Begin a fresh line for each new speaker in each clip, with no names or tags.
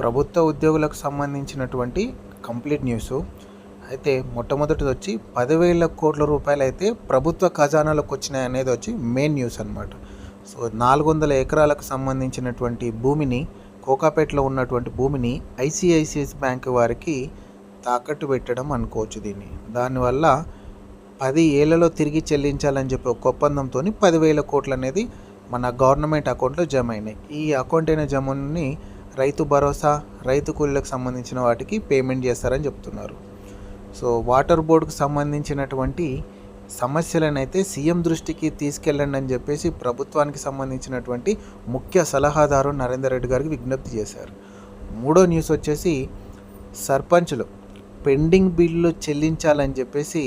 ప్రభుత్వ ఉద్యోగులకు సంబంధించినటువంటి కంప్లీట్ న్యూస్. అయితే మొట్టమొదటిది వచ్చి పదివేల కోట్ల రూపాయలు అయితే ప్రభుత్వ ఖజానాలకు వచ్చినాయి అనేది వచ్చి మెయిన్ న్యూస్ అనమాట సో నాలుగు వందల ఎకరాలకు సంబంధించినటువంటి భూమిని కోకాపేటలో ఉన్నటువంటి భూమిని ఐసిఐసిఐ బ్యాంక్ వారికి తాకట్టు పెట్టడం అనుకోవచ్చు దీన్ని. దానివల్ల పది ఏళ్ళలో తిరిగి చెల్లించాలని చెప్పి ఒక ఒప్పందంతో పదివేల కోట్లు అనేది మన గవర్నమెంట్ అకౌంట్లో జమ అయినాయి. ఈ అకౌంట్ అయిన జమని రైతు భరోసా రైతు కూలీలకు సంబంధించిన వాటికి పేమెంట్ చేస్తారని చెప్తున్నారు. సో వాటర్ బోర్డుకు సంబంధించినటువంటి సమస్యలను అయితే సీఎం దృష్టికి తీసుకెళ్ళండి అని చెప్పేసి ప్రభుత్వానికి సంబంధించినటువంటి ముఖ్య సలహాదారు నరేందర్ రెడ్డి గారికి విజ్ఞప్తి చేశారు. మూడో న్యూస్ వచ్చేసి సర్పంచులు పెండింగ్ బిల్లు చెల్లించాలని చెప్పేసి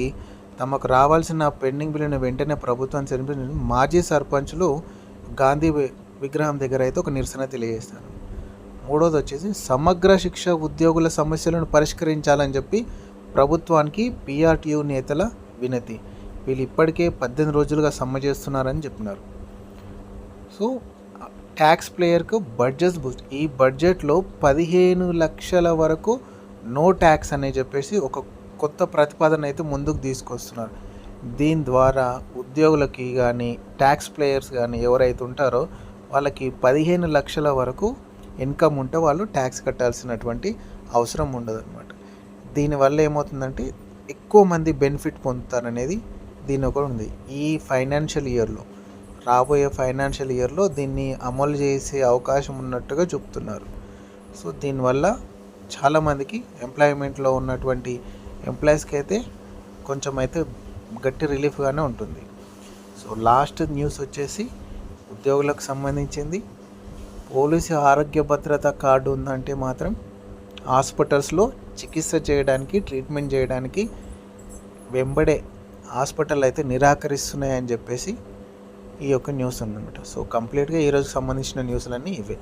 తమకు రావాల్సిన పెండింగ్ బిల్లును వెంటనే ప్రభుత్వం చెల్లించి మాజీ సర్పంచులు గాంధీ విగ్రహం దగ్గర అయితే ఒక నిరసన తెలియజేస్తారు. మూడోది వచ్చేసి సమగ్ర శిక్ష ఉద్యోగుల సమస్యలను పరిష్కరించాలని చెప్పి ప్రభుత్వానికి పీఆర్టీయూ నేతల వినతి. వీళ్ళు ఇప్పటికే పద్దెనిమిది రోజులుగా సమ్మె చేస్తున్నారని చెప్పినారు. సో ట్యాక్స్ ప్లేయర్కు బడ్జెట్ బూస్ట్. ఈ బడ్జెట్లో పదిహేను లక్షల వరకు నో ట్యాక్స్ అని చెప్పేసి ఒక కొత్త ప్రతిపాదన అయితే ముందుకు తీసుకొస్తున్నారు. దీని ద్వారా ఉద్యోగులకి కానీ ట్యాక్స్ ప్లేయర్స్ కానీ ఎవరైతే ఉంటారో వాళ్ళకి పదిహేను లక్షల వరకు ఇన్కమ్ ఉంటే వాళ్ళు ట్యాక్స్ కట్టాల్సినటువంటి అవసరం ఉండదు అనమాట దీనివల్ల ఏమవుతుందంటే ఎక్కువ మంది బెనిఫిట్ పొందుతారనేది దీని ఒకటి ఉంది. ఈ ఫైనాన్షియల్ ఇయర్లో రాబోయే ఫైనాన్షియల్ ఇయర్లో దీన్ని అమలు చేసే అవకాశం ఉన్నట్టుగా చెప్తున్నారు. సో దీనివల్ల చాలామందికి ఎంప్లాయ్మెంట్లో ఉన్నటువంటి ఎంప్లాయీస్కి అయితే కొంచెం అయితే గట్టి రిలీఫ్గానే ఉంటుంది. సో లాస్ట్ న్యూస్ వచ్చేసి ఉద్యోగులకు సంబంధించింది. పోలీసు ఆరోగ్య భద్రత కార్డు ఉందంటే మాత్రం హాస్పిటల్స్లో చికిత్స చేయడానికి ట్రీట్మెంట్ చేయడానికి వెంబడే హాస్పిటల్ అయితే నిరాకరిస్తున్నాయని చెప్పేసి ఈ యొక్క న్యూస్ ఉందన్నమాట. సో కంప్లీట్గా ఈరోజు సంబంధించిన న్యూస్లన్నీ ఇవే.